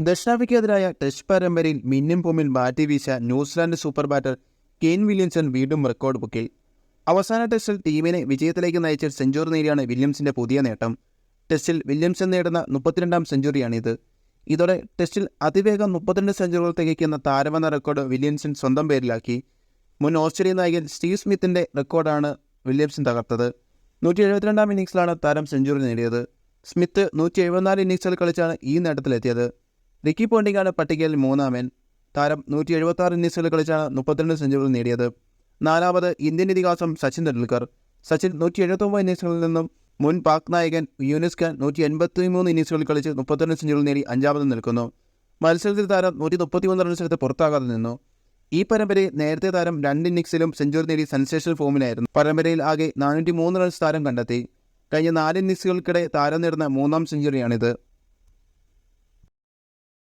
ദക്ഷിണാഫ്രിക്കയ്ക്കെതിരായ test പരമ്പരയിൽ മിന്നും പൊമ്മിൽ bat വീശ New Zealand super batter Kane Williamson വീണ്ടും റെക്കോർഡ് ബുക്കിൽ അവസാന ടെസ്റ്റിൽ ടീമിനെ വിജയത്തിലേക്ക് നയിച്ച സെഞ്ചുറി നേടിയാണ് വില്യംസിന്റെ പുതിയ നേട്ടം. ടെസ്റ്റിൽ വില്യംസൺ നേടുന്ന മുപ്പത്തിരണ്ടാം സെഞ്ചുറിയാണിത് ഇതോടെ ടെസ്റ്റിൽ അതിവേഗം മുപ്പത്തിരണ്ട് സെഞ്ചുറികൾ തികയ്ക്കുന്ന താരമെന്ന റെക്കോർഡ് വില്യംസൺ സ്വന്തം പേരിലാക്കി. മുൻ ഓസ്ട്രേലിയൻ നായകൻ സ്റ്റീവ് സ്മിത്തിന്റെ റെക്കോർഡാണ് വില്യംസൺ തകർത്തത്. നൂറ്റി എഴുപത്തിരണ്ടാം ഇന്നിംഗ്സിലാണ് താരം സെഞ്ചുറി നേടിയത്. സ്മിത്ത് നൂറ്റി എഴുപത്തിനാല് ഇന്നിംഗ്സുകൾ കളിച്ചാണ് ഈ നേട്ടത്തിലെത്തിയത്. റിക്കി പോണ്ടിങ്ങാണ് പട്ടികയിൽ മൂന്നാമൻ താരം നൂറ്റി എഴുപത്തി ആറ് ഇന്നിംഗ്സുകൾ കളിച്ചാണ് മുപ്പത്തിരണ്ട് സെഞ്ചുറികൾ നേടിയത്. നാലാമത് ഇന്ത്യൻ ഇതിഹാസം സച്ചിൻ തെണ്ടുൽക്കർ സച്ചിൻ നൂറ്റി എഴുപത്തൊമ്പത് ഇന്നിംഗ്സുകളിൽ നിന്നും മുൻ പാക് നായകൻ യൂനിസ് ഖാൻ നൂറ്റി എൺപത്തി മൂന്ന് ഇന്നിംഗ്സുകൾ കളിച്ച് മുപ്പത്തിരണ്ട് സെഞ്ചുറികൾ നേടി അഞ്ചാമത് നിൽക്കുന്നു. മത്സരത്തിൽ താരം നൂറ്റി മുപ്പത്തിമൂന്ന് റൺസ് റൺസെടുത്ത് പുറത്താകാതെ നിന്നു. ഈ പരമ്പരയിൽ നേരത്തെ താരം രണ്ട് ഇന്നിംഗ്സിലും സെഞ്ചുറി നേടി സെൻസേഷണൽ ഫോമിലായിരുന്നു പരമ്പരയിൽ ആകെ നാനൂറ്റി മൂന്ന് റൺസ് താരം കണ്ടെത്തി. കഴിഞ്ഞ നാല് ഇന്നിംഗ്സുകൾക്കിടെ താരം നേടുന്ന മൂന്നാം സെഞ്ചുറിയാണിത്